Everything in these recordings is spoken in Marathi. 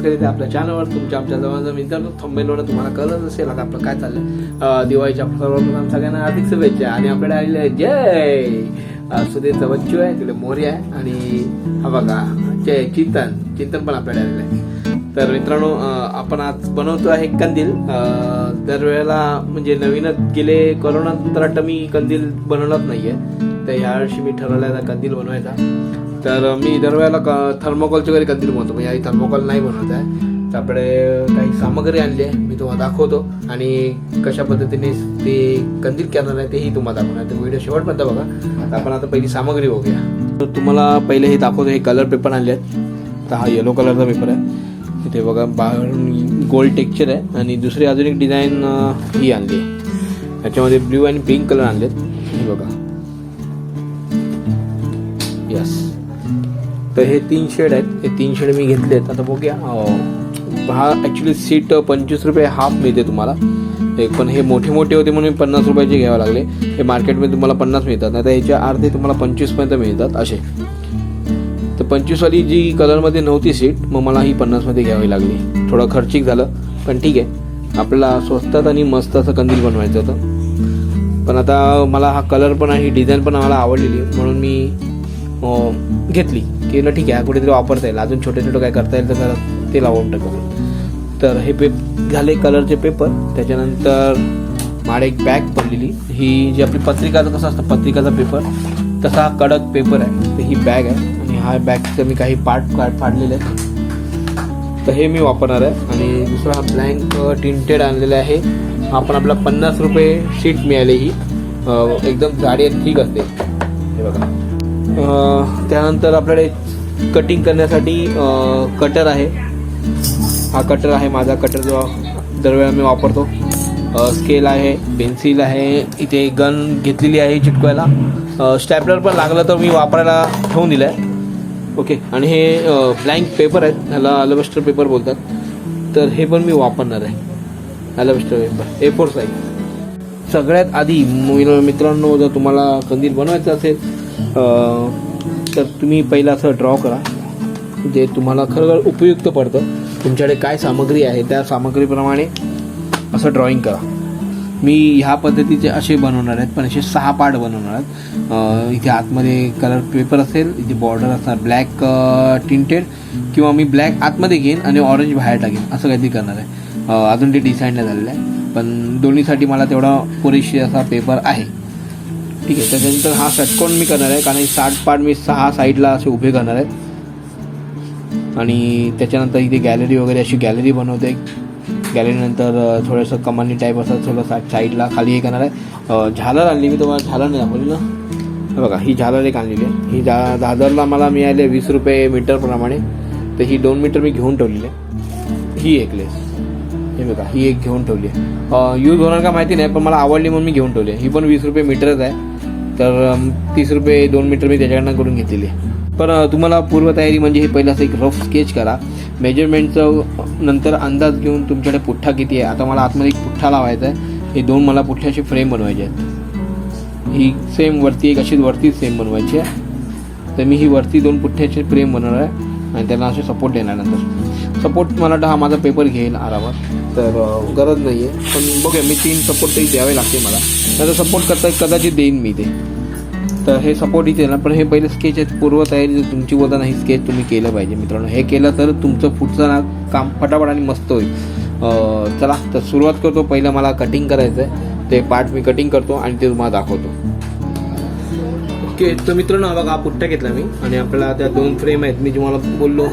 स्वागत आपल्या चॅनलवर तुमच्या आमच्या जवळजवळ मित्रांनो थंबेलवर तुम्हाला कळत असेल आता आपलं काय चाललंय. दिवाळीच्या सर्वप्रथम सगळ्यांना अधिक शुभेच्छा. आणि आपल्याकडे आलेले आहे जय! अं, सुधीरचा बच्चू आहे तिकडे मोरी आहे आणि हा बघा जय! चिंतन. चिंतन पण आपल्याकडे आलेलं आहे. तर मित्रांनो आपण आज बनवतो आहे कंदील. दरवेळेला म्हणजे नवीनच गेले कोरोना नंतर आता मी कंदील बनवलाच नाहीये. तर यावर्षी मी ठरवलं आहे कंदील बनवायचा. तर मी दरवेळेला क- थर्मोकॉलचे वगैरे कंदील बनवतो. म्हणजे यावेळी थर्मोकॉल नाही बनवत आहे. तर आपल्याकडे काही सामग्री आणली आहे. मी तुम्हाला दाखवतो. आणि कशा पद्धतीने ते कंदील करणार आहे तेही तुम्हाला दाखवणार तर व्हिडिओ शेवटपर्यंत बघा. तर आपण आता पहिली सामग्री बघूया. तर तुम्हाला पहिले हे दाखवतो. हे कलर पेपर आणले आहेत. तर हा येलो कलरचा पेपर आहे. इथे बघा बाहेरून गोल्ड टेक्चर आहे. आणि दुसरी अजून एक डिझाईन ही आणली आहे. याच्यामध्ये ब्ल्यू आणि पिंक कलर आणलेत. हे बघा. यस तर हे तीन शेड आहेत. हे तीन शेड मी घेतले आहेत. आता बघूया. हा ॲक्च्युली सीट पंचवीस रुपये हाफ मिळते तुम्हाला. एक पण हे मोठे मोठे होते म्हणून पन्नास रुपयाचे घ्यावे लागले. हे मार्केटमध्ये तुम्हाला पन्नास मिळतात. नाही तर ह्याच्या अर्धे तुम्हाला पंचवीसपर्यंत मिळतात असे. तर पंचवीसवाली जी कलरमध्ये नव्हती सीट मग मला ही पन्नासमध्ये घ्यावी लागली. थोडं खर्चिक झालं पण ठीक आहे. आपल्याला स्वस्तात आणि मस्त असं कंदील बनवायचं होतं. पण आता मला हा कलर पण आहे ही डिझाईन पण मला आवडलेली म्हणून मी घेतली. की ना ठीक आहे कुठेतरी वापरता येईल. अजून छोटे छोटे काय करता येईल तर जरा ते लावून टाकू. तर हे पेप झाले कलरचे पेपर. त्याच्यानंतर माझ्या एक बॅग पडलेली. ही जी आपली पत्रिकाचं कसं असतं पत्रिकाचा पेपर तसा हा कडक पेपर आहे. तर ही बॅग आहे. आणि हा बॅगचं मी काही पार्ट काढ फाडलेले आहेत. तर हे मी वापरणार आहे. आणि दुसरा हा ब्लँक टिंटेड आणलेला आहे. हा पण आपला पन्नास रुपये शीट मिळाली ही. एकदम जाडी आणि ठीक असते. हे बघा. त्यानंतर आपल्याकडे कटिंग करण्यासाठी कटर आहे. हा कटर आहे माझा कटर जो दरवेळा मी वापरतो. स्केल आहे पेन्सिल आहे इथे गन घेतलेली आहे चिटकवायला. स्टॅपलर पण लागलं तर मी वापरायला ठेवून दिलं आहे ओके आणि हे ब्लँक पेपर आहेत. ह्याला अलोबेस्टर पेपर बोलतात. तर हे पण मी वापरणार आहे. अलोबेस्टर पेपर ए फोर साईज सगळ्यात आधी मित्रांनो जर तुम्हाला कंदील बनवायचं असेल तर तुम्ही पहिला असं ड्रॉ करा जे तुम्हाला खरं उपयुक्त पडतं. तुमच्याकडे काय सामग्री आहे त्या सामग्रीप्रमाणे असं ड्रॉईंग करा. मी ह्या पद्धतीचे असे बनवणार आहेत पण असे सहा पार्ट बनवणार आहेत. इथे आतमध्ये कलर पेपर असेल इथे बॉर्डर असणार ब्लॅक टिंटेड किंवा मी ब्लॅक आतमध्ये घेईन आणि ऑरेंज बाहेर टाकेन असं काहीतरी करणार आहे. अजून ते डिसाईड नाही झालेलं आहे. पण दोन्हीसाठी मला तेवढा पुरेशी असा पेपर आहे. ठीक आहे. त्याच्यानंतर हा षटकोन मी करणार आहे कारण साठ पाठ मी सहा साईडला असे उभे करणार आहेत आणि त्याच्यानंतर इथे गॅलरी वगैरे अशी गॅलरी बनवते. गॅलरीनंतर थोडंसं कमानी टाईप असं थोडं सा साईडला खाली हे करणार आहे. झालर आणली मी तुम्हाला. झालर नाही दाखवली ना? बघा ही झालर एक आणलेली आहे. ही जा दादरला मला मिळाले वीस रुपये मीटरप्रमाणे तर ही दोन मीटर मी घेऊन ठेवलेली आहे. ही एक लेस हे बघा ही एक घेऊन ठेवली आहे. यूज होणार का माहिती नाही पण मला आवडली म्हणून मी घेऊन ठेवली ही पण वीस रुपये मीटरच आहे. तर तीस रुपये दोन मीटर मी त्याच्याकडनं करून घेतलेली आहे. पण तुम्हाला पूर्वतयारी म्हणजे हे पहिलं असं एक रफ स्केच करा. मेजरमेंटचं नंतर अंदाज घेऊन तुमच्याकडे पुठ्ठा किती आहे. आता मला आतमध्ये एक पुठ्ठा लावायचा आहे. हे दोन मला पुठ्ठ्याचे फ्रेम बनवायचे आहेत. ही सेम वरती एक अशीच वरती सेम बनवायची आहे. तर मी ही वरती दोन पुठ्ठ्याची फ्रेम बनवणार आहे. आणि त्यांना असे सपोर्ट देणार नंतर. सपोर्ट मला हा माझा पेपर घेईल आरामात. तर गरज नाही आहे पण बघूया मी तीन सपोर्ट तरी द्यावे लागते मला. त्याचा सपोर्ट करता कदाचित देईन मी ते. तर हे सपोर्ट इथे ना पण हे पहिले स्केच आहेत पूर्वतयारी जर तुमची बोलता नाही स्केच तुम्ही केलं पाहिजे मित्रांनो. हे केलं तर तुमचं पुढचं ना काम फटाफट आणि मस्त होईल. चला तर सुरुवात करतो. पहिलं मला कटिंग करायचं आहे ते पार्ट मी कटिंग करतो आणि ते तुम्हाला दाखवतो. ओके तर मित्रांनो हा बघा हा पुट्टा घेतला मी. आणि आपल्याला त्या दोन फ्रेम आहेत. मी तुम्हाला बोललो.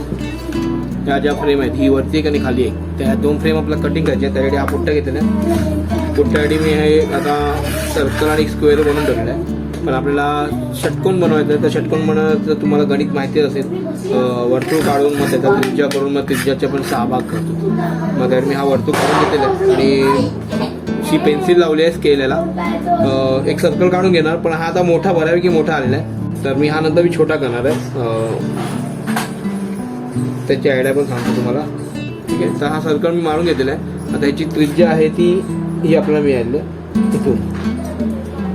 ह्या ज्या फ्रेम आहेत ही वरती एक आणि खाली एक. त्या दोन फ्रेम आपल्याला कटिंग करायची आहे. त्यासाठी हा पुट्टा घेतलेला आहे. पुट्ट्यासाठी मी हे आता सर्कल आणि स्क्वेअर बनवून ठेवलेलं आहे. पण आपल्याला षटकोन बनवायचं आहे. तर षटकोन बनवायचं तुम्हाला गणित माहिती असेल वर्तुळ काढून मग त्याचा त्रिज्या करून मग त्रिज्याचे पण सहा भाग करतो. मग त्यासाठी मी हा वर्तुळ काढून घेतलेला आहे. आणि शी पेन्सिल लावली आहे स्केलेला एक सर्कल काढून घेणार पण हा आता मोठा बऱ्यापैकी मोठा आलेला आहे. तर मी हा नंतर मी छोटा करणार आहे. त्याची आयडिया पण सांगतो तुम्हाला. ठीक आहे? तर हा सर्कल मी मारून घेतलेला आहे. आता याची त्रिज्या आहे ती ही आपल्याला मिळाली आहे. इथून.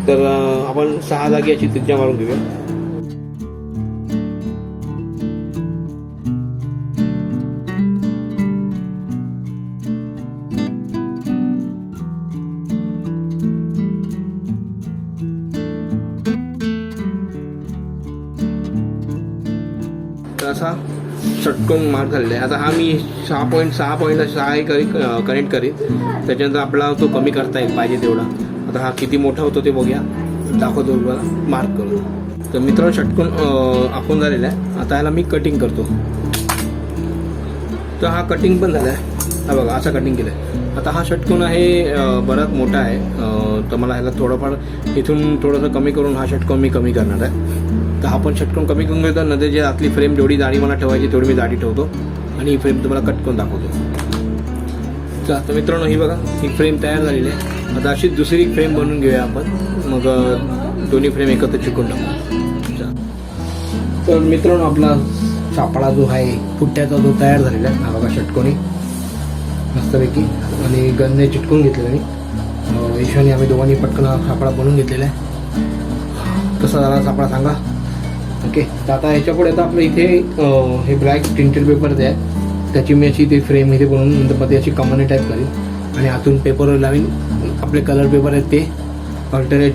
तर आपण सहा जागी याची त्रिज्या मारून घेऊया. असा षटकोन मार्क झालेला आहे आता हा मी सहा पॉईंट सहा पॉईंट सहा हे करी कनेक्ट करीन. त्याच्यानंतर आपला तो कमी करता येईल पाहिजे तेवढा. आता हा किती मोठा होतो ते बघूया. दाखवतो तुम्हाला मार्क करून. तर मित्रांनो षटकोन आपण आखून झालेला आहे. आता ह्याला मी कटिंग करतो. तर हा कटिंग पण झाला आहे हा बघा असा कटिंग केलं आहे आता हा षटकोन आहे बराच मोठा आहे. तर मला ह्याला थोडंफार इथून थोडंसं कमी करून हा षटकोन मी कमी करणार आहे. तर हा पण षटकोन कमी करून घेतो नंतर जे आतली फ्रेम जेवढी जाडी मला ठेवायची तेवढी मी जाडी ठेवतो आणि ही फ्रेम तुम्हाला कट करून दाखवतो. तर आता मित्रांनो ही बघा ही फ्रेम तयार झालेली आहे. आता अशीच दुसरी फ्रेम बनवून घेऊया आपण. मग दोन्ही फ्रेम एकत्र चिकून टाकू. चा. तर मित्रांनो आपला सापळा जो आहे पुट्ट्याचा जो तयार झालेला आहे हा बघा षटकोनी. मस्तपैकी. आणि गन्ने चिटकून घेतलेला मी. अं, आम्ही दोघांनी पटकन सापळा बनवून घेतलेला आहे. कसा झाला सापळा सांगा. ओके तर आता ह्याच्या पुढे आता आपलं इथे हे ब्लॅक प्रिंटेड पेपर जे आहे त्याची मी अशी ते फ्रेम इथे बनवून नंतर मध्ये अशी कमाने टाईप करेन. आणि आतून पेपर लावीन. आपले कलर पेपर आहेत ते. अल्टरनेट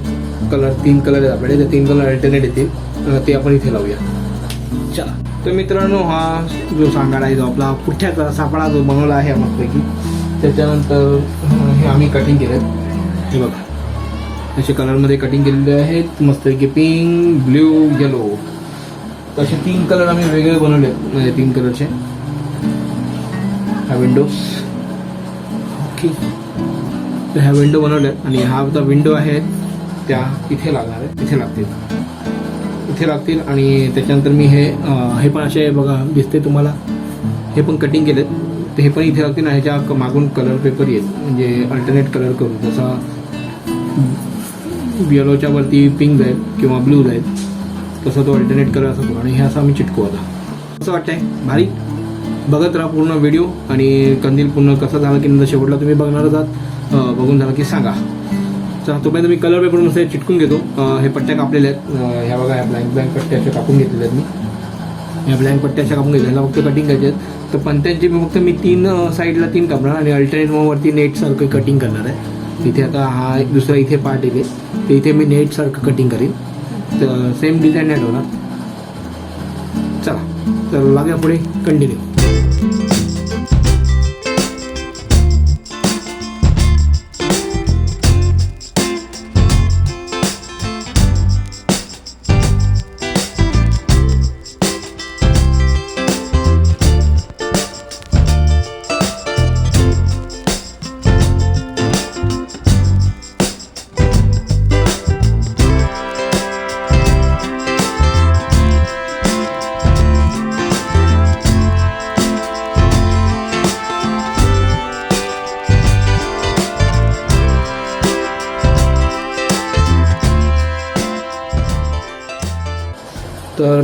कलर तीन कलर आहेत आपल्याकडे. ते तीन कलर अल्टरनेट येतील. ते आपण इथे लावूया. चला. तर मित्रांनो हा जो सांगाडा आहे जो आपला पुठ्ठ्याचा सापळा जो बनवला आहे आम्हापैकी त्याच्यानंतर हे आम्ही कटिंग केलं हे बघा. असे कलरमध्ये कटिंग केलेले आहेत. मस्तपैकी पिंक ब्ल्यू येलो असे तीन कलर आम्ही वेगळे बनवले आहेत, म्हणजे तीन कलरचे ह्या विंडोज ओके तर ह्या विंडो बनवल्या आणि हा जो विंडो आहे त्या इथे लागणार आहे इथे लागतील. इथे लागतील आणि त्याच्यानंतर मी हे हे पण असे बघा दिसते तुम्हाला. हे पण कटिंग केलेत. तर हे पण इथे लागतील आणि ह्याच्या मागून कलर पेपर येत म्हणजे अल्टरनेट कलर करू जसा येलोच्या वरती पिंक जाईल किंवा ब्लू जाईल कसं तो अल्टरनेट कलर होतो करू आणि हे असं आम्ही चिटकू आता. असं वाटतंय. भारी. बघत राहा पूर्ण व्हिडिओ आणि कंदील पूर्ण कसा झाला की नंतर शेवटला तुम्ही बघणारच आहात बघून झाला की सांगा. चला तोपर्यंत मी कलर पेपर मस्त चिटकून घेतो. हे पट्ट्या कापलेल्या आहेत. ह्या बघा ह्या ब्लँक ब्लँक पट्ट्या अशा कापून घेतलेल्या आहेत मी. या ब्लँक पट्ट्या अशा कापून घेतल्या फक्त कटिंग करायचे आहेत. तर पंत्यांची मी फक्त मी तीन साईडला तीन कापणार आणि अल्टरनेट वरती नेटसारखं कटिंग करणार आहे. इथे आता हा एक दुसरा इथे पार्ट येते तर इथे मी नेटसारखं कटिंग करीन. तर सेम डिझाईन नाही ठेवणार चला तर लागूया पुढे. कंटिन्यू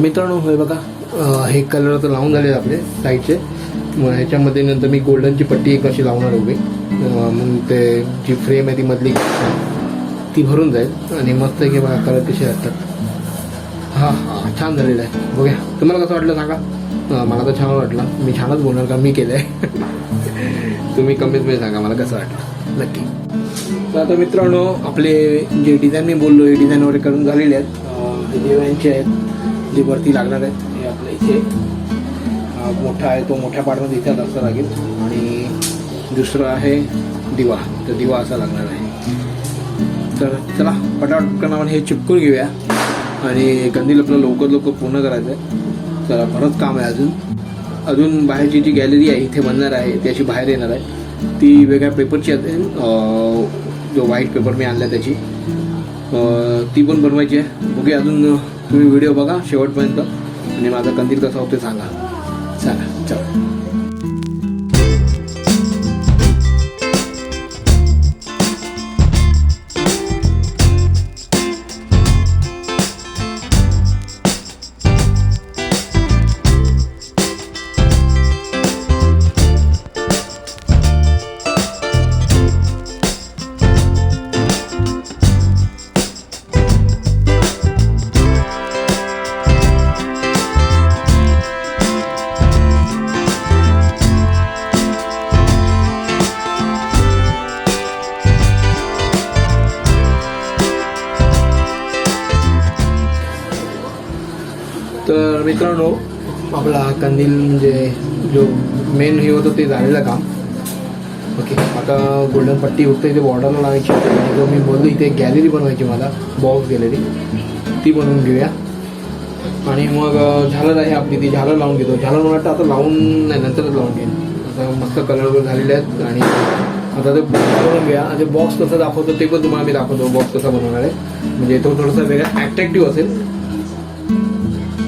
मित्रांनो हे बघा हे कलर तर लावून झाले आपले साईडचे मग ह्याच्यामध्ये नंतर मी गोल्डनची पट्टी एक अशी लावणार उभी. मग ते जी फ्रेम आहे ती मधली ती भरून जाईल. आणि मस्त आहे की बघा कलर कसे असतात. हा हा छान झालेलं आहे. बघूया. तुम्हाला कसं वाटलं सांगा? मला तर छान वाटलं. मी छानच बोलणार का? मी केलं आहे तुम्ही कमीत कमी सांगा मला कसं वाटलं? नक्की. तर आता मित्रांनो आपले जे डिझाईन मी बोललो हे डिझाईन वगैरे करून झालेले आहेत. अं, डिझाईनचे आहेत वरती लागणार आहेत हे आपल्या इथे. मोठा आहे तो मोठ्या पार्टमध्ये इथे असं लागेल. आणि दुसरं आहे दिवा. तर दिवा असा लागणार आहे. तर चला पटापट नावाने आपण हे चिपकून घेऊया. आणि कंदील आपलं लवकर लवकर पूर्ण करायचं आहे. चला बरंच काम आहे अजून. अजून बाहेरची जी गॅलरी आहे इथे बनणार आहे ती अशी बाहेर येणार आहे. ती वेगळ्या पेपरची असेल जो व्हाईट पेपर मी आणला त्याची. ती पण बनवायची आहे. ओके अजून तुम्ही व्हिडिओ बघा शेवटपर्यंत. आणि माझा कंदील कसा होतो सांगा. चला चला. मित्रांनो आपला कंदील म्हणजे जो मेन हे होतं ते झालेलं काम. ओके आता गोल्डन पट्टी फक्त इथे बॉर्डरला लावायची. जो मी बोललो इथे गॅलरी बनवायची मला बॉक्स गॅलरी ती बनवून घेऊया. आणि मग झालर आहे आपली ती झालर लावून घेतो. झालर मला वाटतं आता लावून नाही नंतरच लावून घेईन. आता मस्त कलर झालेले आहेत आणि आता ते बनवून घ्या आणि बॉक्स कसं दाखवतो ते पण तुम्हाला मी दाखवतो. बॉक्स कसा बनवणार आहे. म्हणजे तो थोडासा वेगळा ॲट्रॅक्टिव्ह असेल.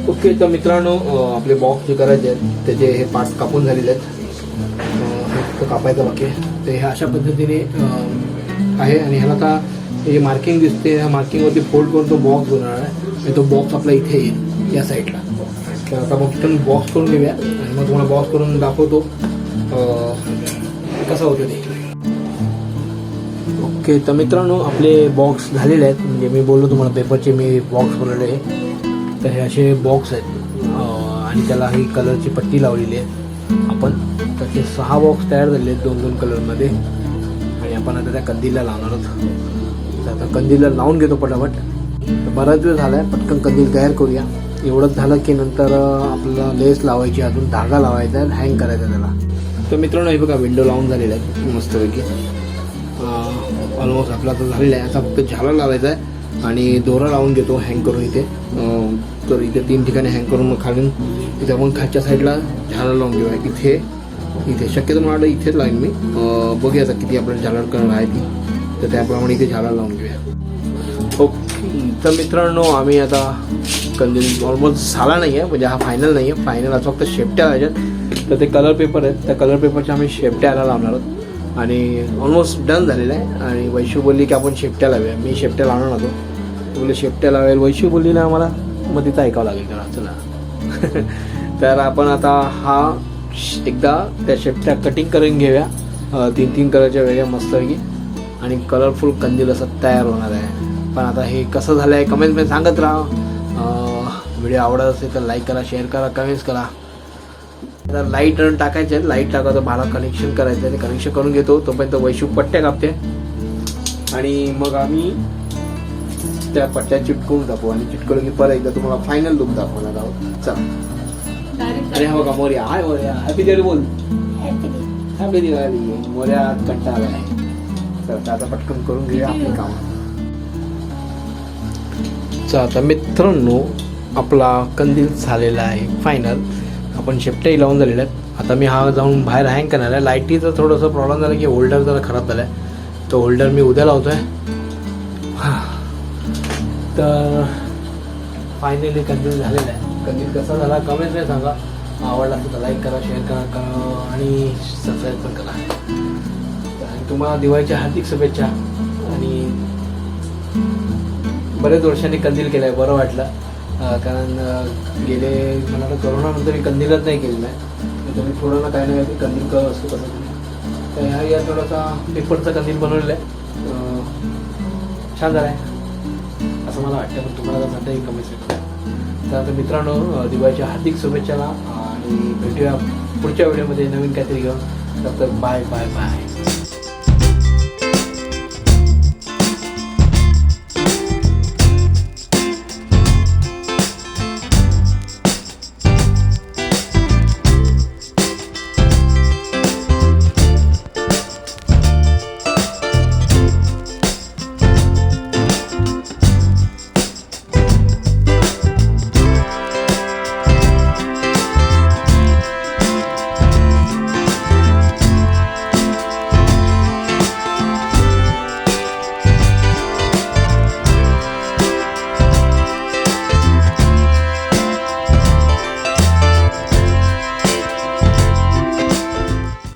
ओके तर मित्रांनो आपले बॉक्स जे करायचे आहेत त्याचे हे पार्ट कापून झालेले आहेत कापायचं बाकी तर हे अशा पद्धतीने आहे. आणि ह्याला आता हे मार्किंग दिसते ह्या मार्किंगवरती फोल्ड करून तो बॉक्स बनवणार आहे. आणि तो बॉक्स आपला इथे येईल या साईडला तर आता मग तिथून बॉक्स करून घेऊया. आणि मग तुम्हाला बॉक्स करून दाखवतो कसा कसं होतं ते. ओके तर मित्रांनो आपले बॉक्स झालेले आहेत. म्हणजे मी बोललो तुम्हाला पेपरचे मी बॉक्स बनवले आहे. तर हे असे बॉक्स आहेत. आणि त्याला ही कलरची पट्टी लावलेली आहे. आपण त्याचे सहा बॉक्स तयार झाले आहेत दोन दोन कलरमध्ये आणि आपण आता त्या कंदीलला लावणार आहोत. तर आता कंदीलला लावून घेतो पटापट. तर बराच वेळ झाला आहे पटकन कंदील तयार करूया. एवढंच झालं की नंतर आपल्याला लेस लावायची अजून धागा लावायचा आहे हँग करायचा त्याला. तर मित्रांनो हे बघा विंडो लावून झालेला आहे. मस्तपैकी. ऑलमोस्ट आपला आता झालेला आहे. आता फक्त झाला लावायचा आहे. आणि दोरा लावून घेतो हँग करून इथे. तर इथे तीन ठिकाणी हँग करून मग खालून. इथे आपण खालच्या साईडला झाडं लावून घेऊया. इथे इथे. शक्यतो मला वाटलं इथेच लाईन मी. बघूया आता किती आपल्याला झालर करणार आहे ती. तर त्याप्रमाणे इथे झाला लावून घेऊया. ओके तर मित्रांनो आम्ही आता कंदील ऑलमोस्ट झाला नाही आहे म्हणजे हा फायनल नाही आहे फायनल आज फक्त शेपट्या व्हायच्यात तर ते कलर पेपर आहेत. त्या कलर पेपरच्या आम्ही शेपट्याला लावणार आहोत. आणि ऑलमोस्ट डन झालेलं आहे. आणि वैशू बोलली की आपण शेपट्या लावूया. मी शेपट्या लावणार होतो बोलले शेपट्या लावेल वैशू बोलली ना आम्हाला मग तिथं ऐकावं लागेल त्याला चला. तर आपण आता हा एकदा त्या शेपट्या कटिंग करून घेऊया. तीन तीन कलरच्या वेगळ्या मस्तपैकी. आणि कलरफुल कंदील असं तयार होणार आहे. पण आता हे कसं झालं आहे कमेंट्समध्ये सांगत राहा. व्हिडिओ आवडत असेल तर लाईक करा शेअर करा कमेंट्स करा. आता लाइट रन टाकायचे आहेत. लाइट टाकायचं मला कनेक्शन करायचं आहे ते कनेक्शन करून घेतो. तोपर्यंत वैशू पट्ट्या कापते. आणि मग आम्ही त्या पट्ट्या चिटकवून टाकू आणि चिटकवलं की परत एकदा तुम्हाला फायनल लुक दाखवणार आहोत. चला. अरे हा बघा मोर्या. हाय मोर्या. हॅपी दिवाळी बोल. हॅपी दिवाळी मोर्या कंटाळा आलाय तर आता पटकन करून घेऊया आपली काम. चला आता मित्रांनो आपला कंदील झालेला आहे. फायनल आपण शेपट्याही लावून झालेल्या आहेत. आता मी हा जाऊन बाहेर हँग करणार आहे. लाईटीचं थोडंसं प्रॉब्लेम झाला की होल्डर जरा खराब झाला आहे तो होल्डर मी उद्या लावतो आहे तर फायनली कंदील झालेला आहे. कंदील कसा झाला? कमेंटमध्ये सांगा. आवडला असेल तर लाईक करा शेअर करा करा आणि सबस्क्राईब पण करा. आणि तुम्हाला दिवाळीच्या हार्दिक शुभेच्छा. आणि बरेच वर्षांनी कंदील केलं आहे बरं वाटलं. कारण गेले मला तर करोनानंतर मी कंदीलच नाही केलेलं आहे. तर मी थोडं ना काही नाही काही कंदील करत असतो कसं तर ह्या या थोडासा पेपरचा कंदील बनवलेला आहे. छान झाला आहे. असं मला वाटतं पण तुम्हाला कसं कमी कमेंट्स तर. आता मित्रांनो दिवाळीच्या हार्दिक शुभेच्छाला आणि भेटूया पुढच्या व्हिडिओमध्ये नवीन काहीतरी घेऊन. तर बाय बाय बाय.